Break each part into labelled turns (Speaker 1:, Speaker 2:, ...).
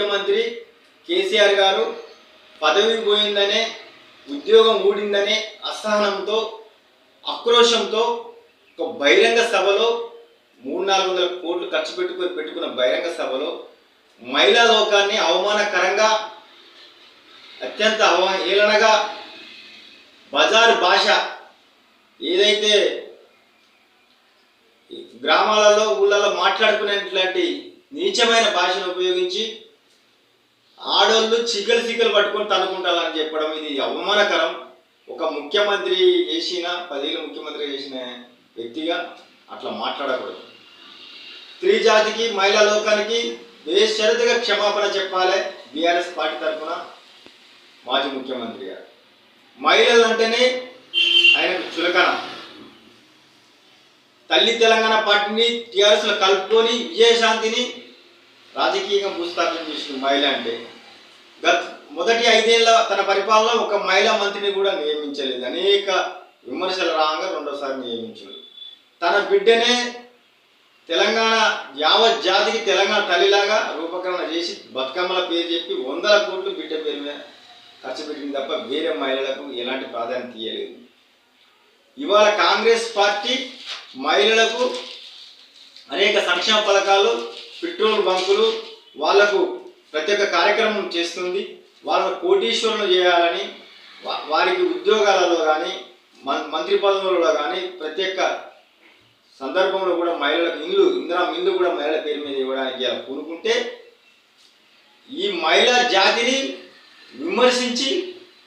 Speaker 1: ముఖ్యమంత్రి కేసీఆర్ గారు పదవి పోయిందనే ఉద్యోగం ఊడిందనే అసహనంతో ఆక్రోశంతో ఒక బహిరంగ సభలో మూడు నాలుగు వందల కోట్లు ఖర్చు పెట్టుకొని పెట్టుకున్న బహిరంగ సభలో మహిళా లోకాన్ని అవమానకరంగా అత్యంత అవహేళనగా బజారు భాష ఏదైతే గ్రామాలలో ఊళ్ళలో మాట్లాడుకునేటువంటి నీచమైన భాషను ఉపయోగించి ఆడోళ్ళు చికెలు చికెలు పట్టుకొని తనుకుంటారని చెప్పడం ఇది అవమానకరం. ఒక ముఖ్యమంత్రి చేసిన పదేళ్ళు ముఖ్యమంత్రి చేసిన వ్యక్తిగా అట్లా మాట్లాడకూడదు. స్త్రీ జాతికి మహిళా లోకానికి బేషరతుగా క్షమాపణ చెప్పాలి బీఆర్ఎస్ పార్టీ తరఫున మాజీ ముఖ్యమంత్రి గారు. మహిళలు అంటేనే ఆయనకు చులకన. తల్లి తెలంగాణ పార్టీని టీఆర్ఎస్లో కలుపుకొని విజయశాంతిని రాజకీయంగా భూస్థాపన చేసిన మహిళ అంటే గత మొదటి ఐదేళ్ళ తన పరిపాలన ఒక మహిళా మంత్రిని కూడా నియమించలేదు. అనేక విమర్శలు రాగా రెండోసారి నియమించారు తన బిడ్డనే తెలంగాణ యావత్ జాతికి తెలంగాణ తల్లిలాగా రూపకరణ చేసి బతుకమ్మల పేరు చెప్పి వందల కోట్లు బిడ్డ పేరు మీద ఖర్చు పెట్టింది తప్ప వేరే మహిళలకు ఎలాంటి ప్రాధాన్యత ఇవ్వలేదు ఇవాళ కాంగ్రెస్ పార్టీ మహిళలకు అనేక సంక్షేమ పథకాలు పెట్రోల్ బంకులు వాళ్ళకు ప్రత్యేక కార్యక్రమం చేస్తుంది. వాళ్ళను కోటీశ్వరులు చేయాలని వారికి ఉద్యోగాలలో కానీ మంత్రి పదవులలో కానీ ప్రత్యేక సందర్భంలో కూడా మహిళలకు ఇల్లు ఇందిరా ఇల్లు కూడా మహిళల పేరు మీద ఇవ్వడానికి కోరుకుంటే ఈ మహిళా జాతిని విమర్శించి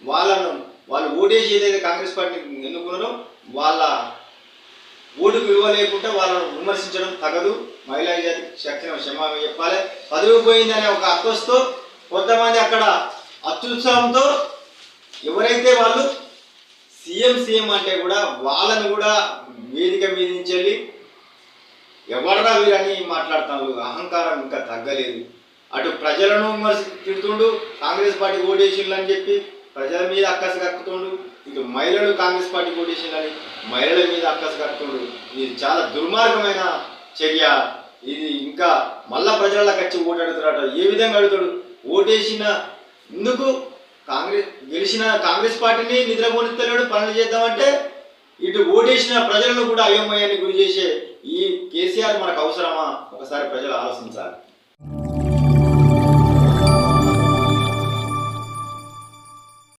Speaker 1: వాళ్ళను వాళ్ళు ఓటేసి ఏదైతే కాంగ్రెస్ పార్టీని ఎన్నుకున్నారో వాళ్ళ ఓటుకు విలువ లేకుండా వాళ్ళను విమర్శించడం తగదు. మహిళా జాతి శక్తిని క్షమాపణ చెప్పాలి. పదవి పోయిందనే ఒక అక్కస్తో కొంతమంది అక్కడ అత్యుత్సాహంతో ఎవరైతే వాళ్ళు సీఎం సీఎం అంటే కూడా వాళ్ళని కూడా వేదిక మీద నుంచి వెళ్ళి ఎవడరా వీరని మాట్లాడుతారు అహంకారం ఇంకా తగ్గలేదు. అటు ప్రజలను విమర్శ తిడుతుండు కాంగ్రెస్ పార్టీ ఓటేసిండ్రు అని చెప్పి ప్రజల మీద అక్కసు కక్కుతుండు ఇటు మహిళలు కాంగ్రెస్ పార్టీ ఓటేసిండ్రని మహిళల మీద అక్కసు కక్కుతుండు. ఇది చాలా దుర్మార్గమైన చర్య. ఇది ఇంకా మళ్ళా ప్రజలకు వచ్చి ఓటు అడుగుతాడట ఏ విధంగా అడుగుతాడు? ఓటేసిన ఎందుకు? కాంగ్రెస్ గెలిచిన కాంగ్రెస్ పార్టీని నిద్రపోనిస్తలేడు పనులు చేద్దామంటే ఇటు ఓటేసిన ప్రజలను కూడా అయోమయాన్ని గురి చేసే ఈ కేసీఆర్ మనకు అవసరమా? ఒకసారి ప్రజలు ఆలోచించాలి.